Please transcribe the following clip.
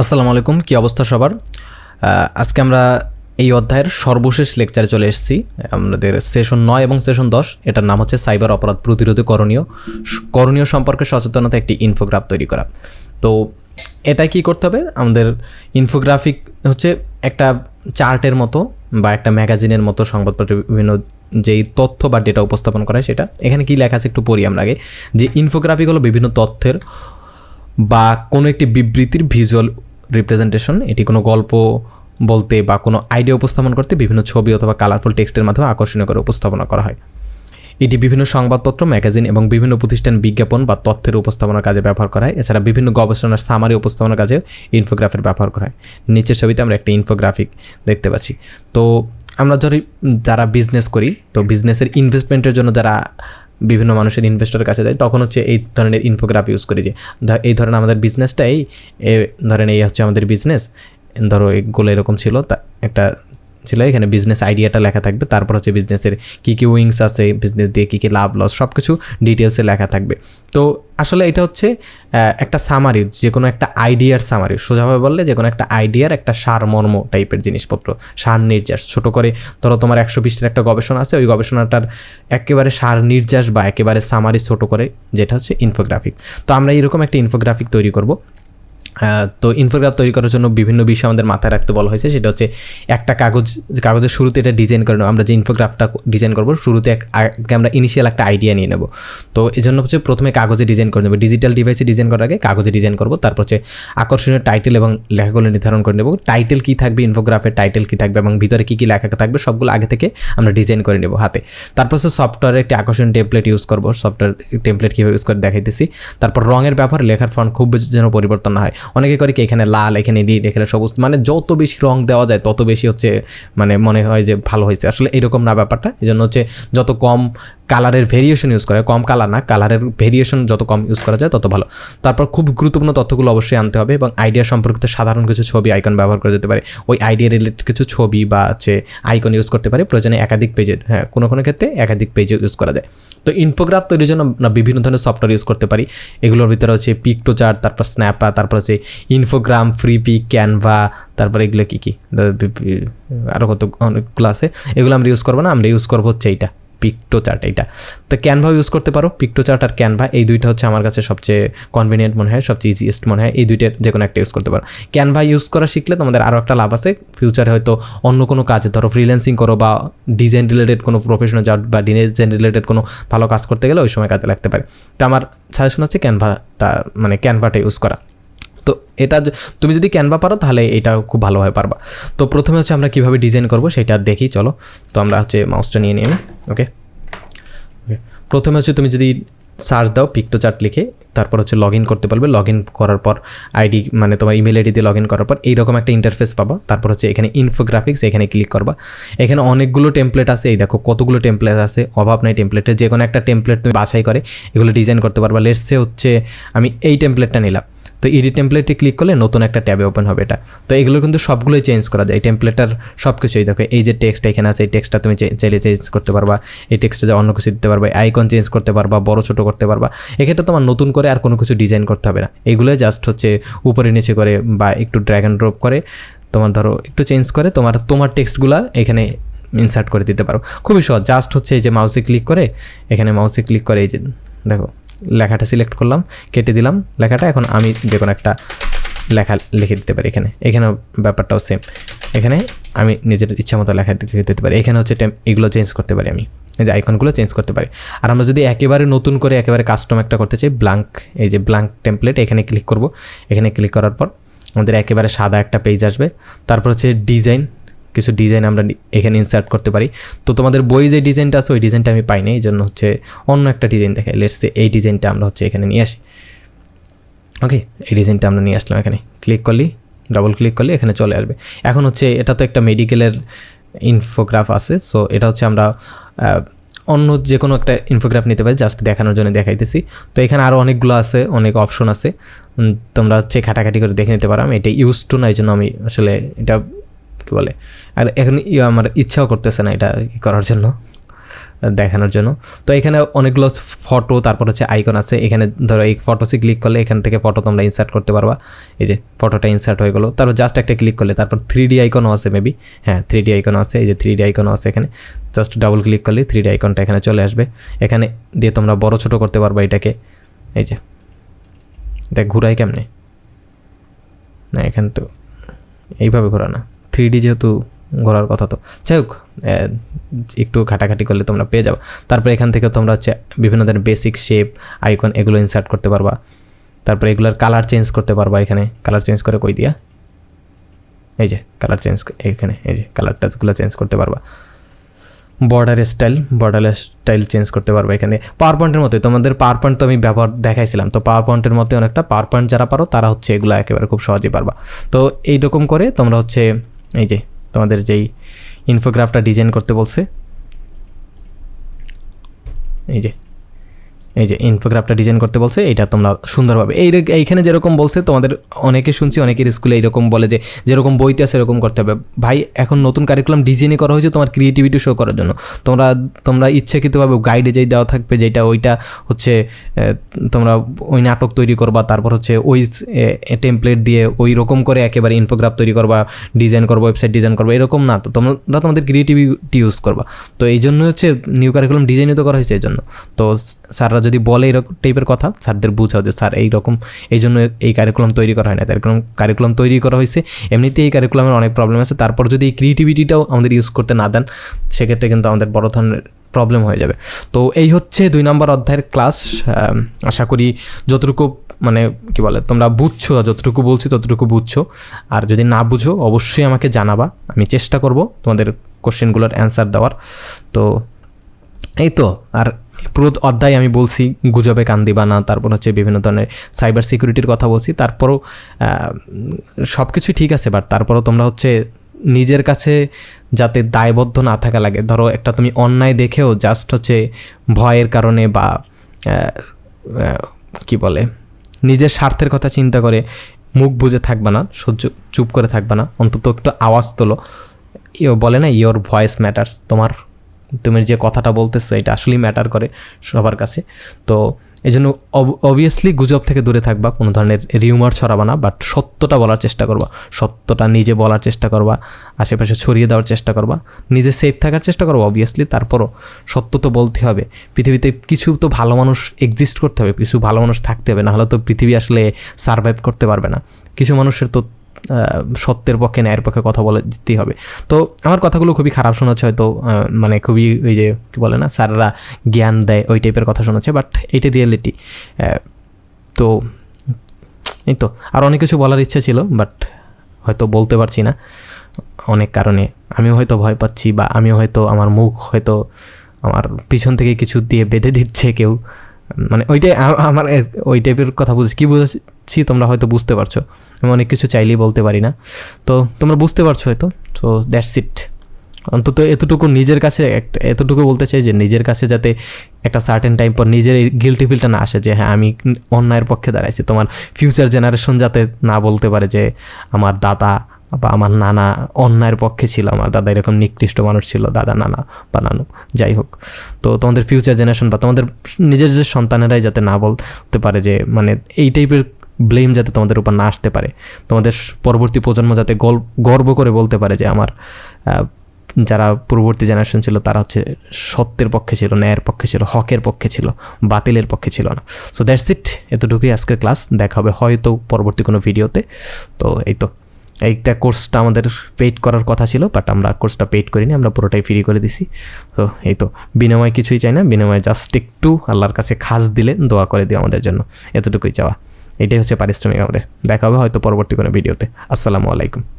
আসসালামু আলাইকুম, কী অবস্থা সবার? আজকে আমরা এই অধ্যায়ের সর্বশেষ লেকচারে চলে এসেছি। আমাদের সেশন নয় এবং সেশন দশ, এটার নাম হচ্ছে সাইবার অপরাধ প্রতিরোধে করণীয়। করণীয় সম্পর্কে সচেতনতা একটি ইনফোগ্রাফ তৈরি করা। তো এটা কি করতে হবে? আমাদের ইনফোগ্রাফিক হচ্ছে একটা চার্টের মতো বা একটা ম্যাগাজিনের মতো সংবাদপত্রের বিভিন্ন যেই তথ্য বা ডেটা উপস্থাপন করা সেটা। এখানে কি লেখা আছে একটু পড়ি আমরা আগে। যে ইনফোগ্রাফিক হলো বিভিন্ন তথ্যের বা কোনো একটি বিবৃতির ভিজুয়াল রিপ্রেজেন্টেশন এটি কোনো গল্প বলতে বা কোনো আইডিয়া উপস্থাপন করতে বিভিন্ন ছবি অথবা কালারফুল টেক্সটের মাধ্যমে আকর্ষণীয় করে উপস্থাপনা করা হয়। এটি বিভিন্ন সংবাদপত্র ম্যাগাজিন এবং বিভিন্ন প্রতিষ্ঠান বিজ্ঞাপন বা তথ্যের উপস্থাপনার কাজে ব্যবহার করা হয়। এছাড়া বিভিন্ন গবেষণার সামারি উপস্থাপনার কাজে ইনফোগ্রাফের ব্যবহার করা হয়। নিচের ছবিতে আমরা একটা ইনফোগ্রাফিক দেখতে পাচ্ছি। তো আমরা ধরি যারা বিজনেস করি, তো বিজনেসের ইনভেস্টমেন্টের জন্য যারা বিভিন্ন মানুষের ইনভেস্টরের কাছে যায় তখন হচ্ছে এই ধরনের ইনফোগ্রাফ ইউজ করি যে এই ধরনের আমাদের বিজনেসটাই ধরেন এই হচ্ছে আমাদের বিজনেস ধরো এগুলো এরকম ছিল, তা একটা ছিল, এখানে বিজনেস আইডিয়াটা লেখা থাকবে, তারপর হচ্ছে বিজনেসের কী কী উইংস আছে বিজনেস দিয়ে কী কী লাভ লস সব কিছু ডিটেলসে লেখা থাকবে। তো আসলে এটা হচ্ছে একটা সামারি যে কোনো একটা আইডিয়ার সামারি সোজাভাবে বললে যে কোনো একটা আইডিয়ার একটা সারমর্ম টাইপের জিনিসপত্র, সার নির্যাস। ছোট করে ধরো তোমার একশো বিশটার একটা গবেষণা আছে, ওই গবেষণাটার একেবারে সার নির্যাস বা একেবারে সামারি ছোট করে, যেটা হচ্ছে ইনফোগ্রাফিক তো আমরা এরকম একটা ইনফোগ্রাফিক তৈরি করব। তো ইনফোগ্রাফ তৈরি করার জন্য বিভিন্ন বিষয় আমাদের মাথায় রাখতে বলা হয়েছে। সেটা হচ্ছে একটা কাগজ, কাগজের শুরুতে এটা ডিজাইন করে নেব আমরা যে ইনফোগ্রাফটা ডিজাইন করব, শুরুতে আমরা ইনিশিয়াল একটা আইডিয়া নিয়ে নেব। তো এই জন্য হচ্ছে প্রথমে কাগজে ডিজাইন করে নেব। ডিজিটাল ডিভাইসে ডিজাইন করার আগে কাগজে ডিজাইন করব। তারপর হচ্ছে আকর্ষণীয় টাইটেল এবং লেখাগুলো নির্ধারণ করে নেব। টাইটেল কী থাকবে ইনফোগ্রাফের টাইটেল কী থাকবে এবং ভিতরে কী কী লেখা থাকবে, সবগুলো আগে থেকে আমরা ডিজাইন করে নেব হাতে। তারপর হচ্ছে সফটওয়্যারের একটি আকর্ষণীয় টেমপ্লেট ইউজ করব। সফটওয়্যার টেমপ্লেট কীভাবে ইউজ করে দেখাইতেছি। তারপর রঙের ব্যবহার, লেখার ফন্ট খুব যেন পরিবর্তন হয়। অনেকে করে কি এখানে লাল, এখানে নীল, এখানে সবুজ মানে যত বেশি রং দেওয়া যায়, তত বেশি হচ্ছে মানে মনে হয় যে ভালো হয়েছে। আসলে এরকম না ব্যাপারটা। এই জন্য হচ্ছে যত কম কালারের ভেরিয়েশন ইউজ করে, কম কালার না, কালারের ভেরিয়েশন যত কম ইউজ করা যায় তত ভালো। তারপর খুব গুরুত্বপূর্ণ তথ্যগুলো অবশ্যই আনতে হবে এবং আইডিয়া সম্পর্কিত সাধারণ কিছু ছবি আইকন ব্যবহার করা যেতে পারে। ওই আইডিয়া রিলেটেড কিছু ছবি বা হচ্ছে আইকন ইউজ করতে পারে, প্রয়োজনে একাধিক পেজে হ্যাঁ কোনো কোনো ক্ষেত্রে একাধিক পেজে ইউজ করা যায়। তো ইনফোগ্রাফ তৈরির জন্য আমরা বিভিন্ন ধরনের সফটওয়্যার ইউজ করতে পারি। এগুলোর ভিতরে হচ্ছে পিকটো চার্ট তারপর স্ন্যাপা তারপর হচ্ছে ইনফোগ্রাম ফ্রি পিক ক্যানভা তারপর এগুলো কী কী? আরও কত অনেকগুলো আছে? এগুলো আমরা ইউজ করব না, আমরা ইউজ করব হচ্ছে এইটা। পিকটো চার্ট এইটা। তো ক্যানভা ইউজ করতে পারো। পিকটো চার্ট আর ক্যানভা এই দুইটা হচ্ছে আমার কাছে সবচেয়ে কনভিনিয়েন্ট মনে হয়, সবচেয়ে ইজিয়েস্ট মনে হয়। এই দুইটার যে কোনো একটা ইউজ করতে পারো। ক্যানভা ইউজ করা শিখলে তোমাদের আরও একটা লাভ আছে। ফিউচারে হয়তো অন্য কোনো কাজে, ধরো ফ্রিল্যান্সিং করো বা ডিজাইন রিলেটেড কোনো প্রফেশনাল জব বা ডিজাইন রিলেটেড কোনো ভালো কাজ করতে গেলে ওই সময় কাজে লাগতে পারে। তো আমার সাজেশন হচ্ছে ক্যানভাটা মানে ক্যানভাটা ইউজ করা। তো এটা তুমি যদি ক্যানভা পারো, তাহলে এটা খুব ভালোভাবে পারবা। তো প্রথমে হচ্ছে আমরা কীভাবে ডিজাইন করব সেটা দেখি, চলো। তো আমরা হচ্ছে মাউসটা নিয়ে নিই ওকে ওকে প্রথমে হচ্ছে তুমি যদি সার্চ দাও পিকটো চার্ট লিখে, তারপর হচ্ছে লগ ইন করতে পারবে। লগ ইন করার পর আইডি মানে তোমার ইমেল আইডি দিয়ে লগ ইন করার পর এইরকম একটা ইন্টারফেস পাবা। তারপর হচ্ছে এখানে ইনফোগ্রাফিক্স এখানে ক্লিক করবা। এখানে অনেকগুলো টেমপ্লেট আছে, এই দেখো কতগুলো টেমপ্লেট আছে, অভাব নাই টেমপ্লেটের যে কোনো একটা টেমপ্লেট তুমি বাছাই করে, এগুলো ডিজাইন করতে পারবা। লেটসে হচ্ছে আমি এই টেমপ্লেটটা নিলাম। তো এডিট টেমপ্লেটে ক্লিক করলে নতুন একটা ট্যাবে ওপেন হবে এটা। তো এগুলো কিন্তু সবগুলোই চেঞ্জ করা যায়। টেমপ্লেটার সব কিছুই দেখো, এই যে টেক্সট এখানে আছে, এই টেক্সটটা তুমি চাইলে চেঞ্জ করতে পারবা। এই টেক্সটে যা অন্য কিছু দিতে পারবা আইকন চেঞ্জ করতে পারবা, বড় ছোট করতে পারবা। এক্ষেত্রে তোমার নতুন করে আর কোনো কিছু ডিজাইন করতে হবে না। এগুলো জাস্ট হচ্ছে উপরে নিচে করে বা একটু ড্র্যাগ অ্যান্ড ড্রপ করে তোমার ধরো একটু চেঞ্জ করে তোমার তোমার টেক্সটগুলো এখানে ইনসার্ট করে দিতে পারো। খুবই সহজ। জাস্ট হচ্ছে এই যে মাউসে ক্লিক করে, এখানে মাউসে ক্লিক করে এই যে দেখো। লেখাটা সিলেক্ট করলাম, কেটে দিলাম, লেখাটা এখন আমি যে কোনো একটা লেখা লিখে দিতে পারি এখানে। এখানেও ব্যাপারটাও সেম এখানে আমি নিজের ইচ্ছা মতো লেখা লিখে দিতে পারি। এখানে হচ্ছে এগুলো চেঞ্জ করতে পারি আমি। এই যে আইকনগুলো চেঞ্জ করতে পারি। আর আমরা যদি একেবারে নতুন করে একেবারে কাস্টম একটা করতে চাই ব্ল্যাঙ্ক এই যে ব্ল্যাঙ্ক টেমপ্লেট এখানে ক্লিক করব। এখানে ক্লিক করার পর আমাদের একেবারে সাদা একটা পেজ আসবে। তারপর হচ্ছে ডিজাইন কিছু ডিজাইন আমরা এখানে ইনসার্ট করতে পারি। তো তোমাদের বই যে ডিজাইনটা আছে, ওই ডিজাইনটা আমি পাইনি এই জন্য হচ্ছে অন্য একটা ডিজাইন দেখাই। লেটসে এই ডিজাইনটা আমরা হচ্ছে এখানে নিয়ে আসি। ওকে এই ডিজাইনটা আমরা নিয়ে আসলাম এখানে। ক্লিক করলি ডাবল ক্লিক করলে, এখানে চলে আসবে। এখন হচ্ছে এটা তো একটা মেডিকেলের ইনফোগ্রাফ আছে সো এটা হচ্ছে আমরা অন্য যে কোনো একটা ইনফোগ্রাফ নিতে পারি জাস্ট দেখানোর জন্য দেখাইতেছি। তো এখানে আরও অনেকগুলো আছে, অনেক অপশন আছে। তোমরা হচ্ছে খাটাখাটি করে দেখে নিতে পারো। আমি এটা ইউজ টু না এই জন্য আমি আসলে এটা কী বলে? আর এখন আমার ইচ্ছাও করতেছে না এটা করার জন্য, দেখানোর জন্য। তো এখানে অনেকগুলো ফটো, তারপর হচ্ছে আইকন আছে। এখানে ধরো এই ফটোসে ক্লিক করলে এখান থেকে ফটো তোমরা ইনসার্ট করতে পারবা। এই যে ফটোটা ইনসার্ট হয়ে গেলো। তারপর জাস্ট একটা ক্লিক করলে, তারপর থ্রি ডি আইকনও আছে মেবি হ্যাঁ থ্রি ডি আইকনও আছে। এই যে থ্রি ডি আইকনও আছে এখানে। জাস্ট ডাবল ক্লিক করলে থ্রি ডি আইকনটা এখানে চলে আসবে। এখানে দিয়ে তোমরা বড় ছোট করতে পারবা এটাকে। এই যে। দেখ ঘুরাই কেমনে? না, এখানে তো এইভাবে ঘোরা না। থ্রি ডি যেহেতু ঘোরার কথা তো। যাই হোক একটু ঘাটাঘাটি করলে তোমরা পেয়ে যাবে। তারপরে এখান থেকে তোমরা হচ্ছে বিভিন্ন ধরনের বেসিক শেপ আইকন এগুলো ইনসার্ট করতে পারবা। তারপরে এগুলোর কালার চেঞ্জ করতে পারবা এখানে। কালার চেঞ্জ করে কই দিয়া? এই যে কালার চেঞ্জ এখানে, এই যে কালার টাচগুলো চেঞ্জ করতে পারবা। Border style border style change করতে পারবে এখানে। পাওয়ার পয়েন্টের মতোই, তোমাদের পাওয়ার পয়েন্ট তো আমি ব্যবহার দেখাইছিলাম। তো পাওয়ার পয়েন্টের মধ্যে অনেকটা পাওয়ার পয়েন্ট যারা পারো, তারা হচ্ছে এগুলো একেবারে খুব সহজেই পারবা। তো এইরকম করে তোমরা হচ্ছে এই যে তোমাদের যেই ইনফোগ্রাফটা ডিজাইন করতে বলছে। এই যে এই যে ইনফোগ্রাফটা ডিজাইন করতে বলছে এটা তোমরা সুন্দরভাবে এই এইখানে যেরকম বলছে, তোমাদের অনেকে শুনছি, অনেকের স্কুলে এরকম বলে যে, যেরকম বইতে আছে এরকম করতে হবে। ভাই, এখন নতুন কারিকুলাম ডিজাইনই করা হয়েছে তোমার ক্রিয়েটিভিটি শো করার জন্য। তোমরা তোমরা ইচ্ছাকৃতভাবে গাইডে যেই দেওয়া থাকবে যেটা ওইটা হচ্ছে তোমরা ওই নাটক তৈরি করবা, তারপর হচ্ছে ওই টেমপ্লেট দিয়ে ওই রকম করে একেবারে ইনফোগ্রাফ তৈরি করবা ডিজাইন করবা ওয়েবসাইট ডিজাইন করবা, এরকম না। তো তোমরা তোমাদের ক্রিয়েটিভিটি ইউজ করবা। তো এই জন্য হচ্ছে নিউ কারিকুলাম ডিজাইনই তো করা হয়েছে এই জন্য তো স্যাররা যদি বলে এরকম টাইপের কথা, স্যারদের বুঝাও যে, স্যার, এইরকম এই জন্য এই কারিকুলাম তৈরি করা হয় না। কারিকুলাম কারিকুলাম তৈরি করা হয়েছে, এমনিতেই এই কারিকুলামের অনেক প্রবলেম আছে। তারপর যদি এই ক্রিয়েটিভিটিটাও আমাদের ইউজ করতে না দেন, সেক্ষেত্রে কিন্তু আমাদের বড় ধরনের প্রবলেম হয়ে যাবে। তো এই হচ্ছে দুই নম্বর অধ্যায়ের ক্লাস আশা করি যতটুকু মানে কি বলে, তোমরা বুঝছ যতটুকু বলছি ততটুকু বুঝছ। আর যদি না বুঝো, অবশ্যই আমাকে জানাবা, আমি চেষ্টা করব তোমাদের কোশ্চেনগুলোর অ্যান্সার দেওয়ার। তো, এই তো, আর পুরো অধ্যায় আমি বলছি গুজবে কান দিবা না, তারপর হচ্ছে বিভিন্ন ধরনের সাইবার সিকিউরিটির কথা বলছি, তারপরও সব কিছু ঠিক আছে বাট তারপরও তোমরা হচ্ছে নিজের কাছে যাতে দায়বদ্ধ না থাকা লাগে। ধরো একটা তুমি অন্যায় দেখেও জাস্ট হচ্ছে ভয়ের কারণে বা কি বলে, নিজের স্বার্থের কথা চিন্তা করে মুখ বুজে থাকবে না, সহ্য, চুপ করে থাকবে না, অন্তত একটু আওয়াজ তোলো। বলে না ইয়োর ভয়েস ম্যাটার্স তোমার তুমি যে কথাটা বলতেছো, এটা আসলেই ম্যাটার করে সবার কাছে। তো এই জন্য অবভিয়াসলি গুজব থেকে দূরে থাকবা, কোনো ধরনের রিউমার ছড়াবা না বাট সত্যটা বলার চেষ্টা করবা। সত্যটা নিজে বলার চেষ্টা করবা, আশেপাশে ছড়িয়ে দেওয়ার চেষ্টা করবা, নিজে সেফ থাকার চেষ্টা করবা অবভিয়াসলি তারপরও সত্য তো বলতে হবে। পৃথিবীতে কিছু তো ভালো মানুষ এক্সিস্ট করতে হবে, কিছু ভালো মানুষ থাকতে হবে, নাহলে তো পৃথিবী আসলে সার্ভাইভ করতে পারবে না। কিছু মানুষের তো সত্যের পক্ষে, ন্যায়ের পক্ষে কথা বলে দিতেই হবে। তো আমার কথাগুলো খুবই খারাপ শোনাচ্ছে হয়তো মানে খুবই ওই যে কী বলে না, স্যাররা জ্ঞান দেয় ওই টাইপের কথা শোনাচ্ছে, বাট এইটা রিয়েলিটি। তো এই তো, আর অনেক কিছু বলার ইচ্ছা ছিল, বাট হয়তো বলতে পারছি না অনেক কারণে। আমিও হয়তো ভয় পাচ্ছি বা আমিও হয়তো আমার মুখ হয়তো আমার পিছন থেকে কিছু দিয়ে বেঁধে দিচ্ছে কেউ। মানে ওইটাই আমার ওই টাইপের কথা বুঝছি। কী বুঝেছি তোমরা হয়তো বুঝতে পারছ। আমি অনেক কিছু চাইলেই বলতে পারি না। তো তোমরা বুঝতে পারছ হয়তো। সো দ্যাটস ইট অন্তত এতটুকু নিজের কাছে একটা এতটুকু বলতে চাই যে, নিজের কাছে যাতে একটা সার্টেন টাইম পর নিজের গিলটি ফিলটা না আসে যে হ্যাঁ আমি অন্যায়ের পক্ষে দাঁড়াইছি। তোমার ফিউচার জেনারেশন যাতে না বলতে পারে যে, আমার দাদা বা আমার নানা অন্যায়ের পক্ষে ছিল, আমার দাদা এরকম নিকৃষ্ট মানুষ ছিল, দাদা, নানা, বা নানু, যাই হোক। তো তোমাদের ফিউচার জেনারেশন বা তোমাদের নিজের যে সন্তানেরাই যাতে না বলতে পারে যে মানে এই টাইপের ব্লেম যাতে তোমাদের উপর না আসতে পারে। তোমাদের পরবর্তী প্রজন্ম যাতে গর্ব করে বলতে পারে যে, আমার যারা পূর্ববর্তী জেনারেশন ছিল, তারা হচ্ছে সত্যের পক্ষে ছিল, ন্যায়ের পক্ষে ছিল, হকের পক্ষে ছিল, বাতিলের পক্ষে ছিল না। সো দ্যাটস ইট এতটুকুই আজকের ক্লাস দেখা হবে হয়তো পরবর্তী কোনো ভিডিওতে তো, এই তো। এইটা কোর্সটা আমাদের পেইড করার কথা ছিল বাট আমরা কোর্সটা পেইড করিনি, আমরা পুরোটাই ফ্রি করে দিছি। তো এই তো, বিনিময় কিছুই চাই না, বিনিময়ে জাস্ট একটু আল্লাহর কাছে খাস দিলে দোয়া করে দিও আমাদের জন্য, এতটুকুই চাওয়া। এটাই হচ্ছে পারিশ্রমিক আমাদের। দেখা হবে হয়তো পরবর্তী কোনো ভিডিওতে আসসালামু আলাইকুম।